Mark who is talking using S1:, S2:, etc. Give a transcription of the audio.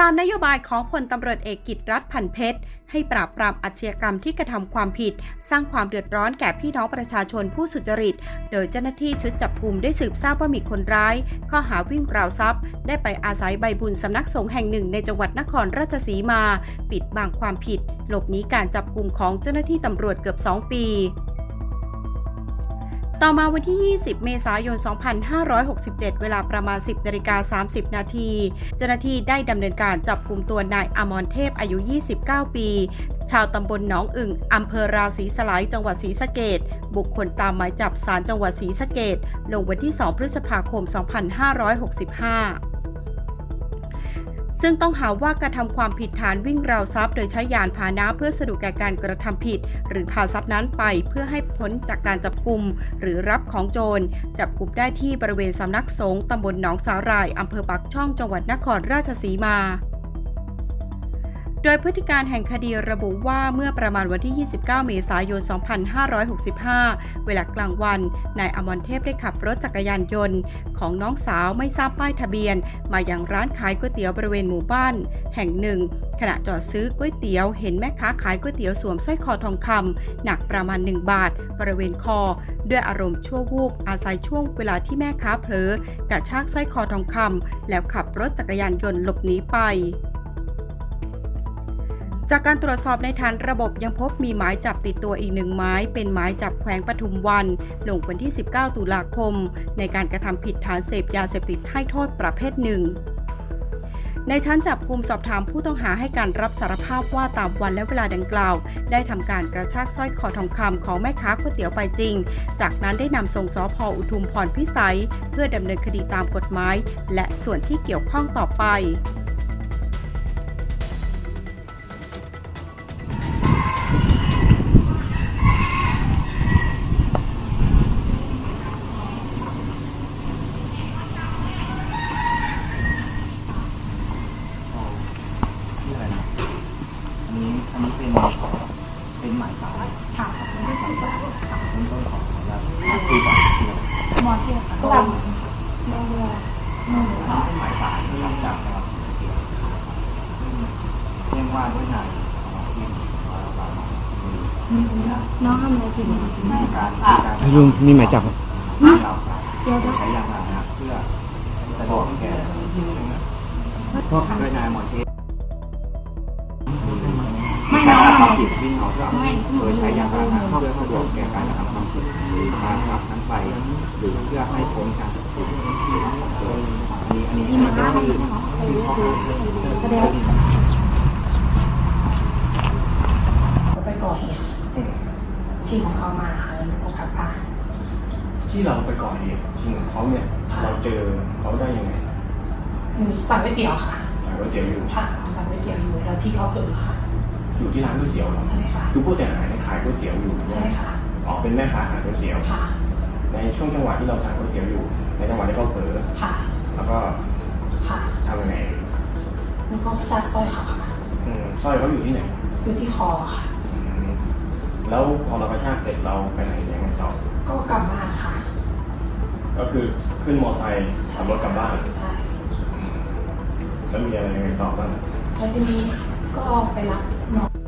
S1: ตามนโยบายของพลตำรวจเอกกิตรัฐพันเพชร ให้ปราบปรามอาชญากรรมที่กระทำความผิด สร้างความเดือดร้อนแก่พี่น้องประชาชนผู้สุจริต โดยเจ้าหน้าที่ชุดจับกลุ่มได้สืบทราบว่ามีคนร้าย ข้อหาวิ่งราวทรัพย์ ได้ไปอาศัยใบบุญสำนักสงฆ์แห่งหนึ่งในจังหวัดนครราชสีมา ปิดบังความผิด หลบหนีการจับกลุ่มของเจ้าหน้าที่ตำรวจเกือบ 2 ปี ต่อมาวันที่ 20 เมษายน 2567 เวลาประมาณ 10นาฬิกา30 นาที เจ้าหน้าที่ได้ดำเนินการจับกลุ่มตัวนายอมรเทพอายุ 29 ปี ชาวตำบลหนองอึ่งอำเภอราศีสลายจังหวัดศรีสะเกดบุคคลตามหมายจับสารจังหวัดศรีสะเกดลงวันที่ 2 พฤษภาคม 2565 ซึ่งต้องหาว่ากระทำความผิดฐานวิ่งราวทรัพย์โดยใช้ยานพาหนะเพื่อสะดวกแก่การกระทำผิด หรือพาทรัพย์นั้นไปเพื่อให้พ้นจากการจับกลุ่มหรือรับของโจร จับกลุ่มได้ที่บริเวณสำนักสงฆ์ตำบลหนองสาหร่ายอำเภอปักช่องจังหวัดนครราชสีมา โดยพฤติการแห่งคดีระบุว่าเมื่อประมาณวันที่ 29 เมษายน 2565 เวลากลางวัน นายอมรเทพได้ขับรถจักรยานยนต์ ของน้องสาวไม่ทราบป้ายทะเบียน มาอย่างร้านขายก๋วยเตี๋ยวบริเวณหมู่บ้าน แห่งหนึ่ง ขณะจอดซื้อก๋วยเตี๋ยว เห็นแม่ค้าขายก๋วยเตี๋ยวสวมสร้อยคอทองคำหนักประมาณ 1 บาท บริเวณคอ ด้วยอารมณ์ชั่ววูบอาศัยช่วงเวลาที่แม่ค้าเผลอกระชากสร้อยคอทองคำแล้วขับรถจักรยานยนต์หลบหนีไป จากการตรวจสอบในฐานระบบยังพบมีหมายจับติดตัวอีกหนึ่งหมายเป็นหมายจับแขวงปทุมวันลงวันที่ 19 ตุลาคม ในการกระทำผิดฐานเสพยาเสพติดให้โทษประเภทหนึ่งในชั้นจับกลุ่มสอบถามผู้ต้องหาให้การรับสารภาพว่าตามวันและเวลาดังกล่าว ได้ทำการกระชากสร้อยคอทองคำของแม่ค้าก๋วยเตี๋ยวไปจริง จากนั้นได้นำส่งสพอุทุมพรพิสัย เพื่อดำเนินคดีตามกฎหมาย และส่วนที่เกี่ยวข้องต่อไป
S2: มต้นของแล้วคุยก่อนคืออะไร
S3: มอเทียค่ะลำมอเรือ
S2: เป็นหมายสารที่รับจากจังหวัดศรีสะเกษซึ่งเรียกว่าด้วยนายของทีมของเราเรามี
S3: น้องทำอะไรผิดไหม
S2: มีการมีการ
S4: อายุมีหมายจับ
S2: เราสาย
S3: เดี๋ยวจะ
S2: ใช้ยาพาหนะเพื่อสะดวกแก่ด้วยนายหมอเท พ
S3: ไม่น้องทำอะไร
S2: ผิดวิ่งเอาทรัพย์โดยใช้ยาพาหนะเพื่อสะดวกแก่การกระทำความผิดหรือพาทรัพย์นั้นไปหรือเพื่อให้พ้นการจับกุมโดยมีอันนี้
S3: มีหมา
S2: ก็
S3: ทำ
S2: คือ
S3: อะไร
S2: ข้อหา
S3: แสดง
S5: ไปก่อเหตุชิงของเขามาแล้วก็กลับบ้าน
S6: ที่เราไปก่อเหตุชิงของเขาเนี่ยเราเจอเขาได้ยังไง
S5: หนูสั่งก๋วยเตี๋ยวค่ะ
S6: ขายก๋วยเตี๋ยวอยู่
S5: ค่ะสั่งก๋วยเตี๋ยวอยู่แล้วที่เขาเผลอค่ะ
S6: อยู่ที่ร้านก๋วยเตี๋ยวเหรอ
S5: ใช่ค่ะ
S6: คือผู้เสียหายเนี่ยขายก๋วยเตี๋ยวอยู่
S5: ใช่ค่ะ
S6: อ๋อเป็นแม่ค้าขายก๋วยเตี๋ยว
S5: ค่ะ
S6: ในช่วงจังหวะที่เราสั่งก๋วยเตี๋ยวอยู่ ในจังหวะที่เขาเผลอ
S5: ค่ะ
S6: แล้วก็
S5: ค่ะ
S6: ทำยังไง
S5: แล้วก็ซัดสร้อยเขาค่ะ
S6: อืมสร้อยเขาอยู่ที่ไหน
S5: อยู่ที่คอค่ะ
S6: อืมแล้วพอเรากระชากเสร็จเราไปไหนยังไงต่อ
S5: ก็กลับบ้านค่ะ
S6: ก็คือขึ้นมอเตอร์ไซค์ขับรถกลับบ้าน
S5: ใช่
S6: อืมแล้วมีอะไรยังไงต่อบ้าง
S5: แล้วทีนี้ ก็ไปรับน้อง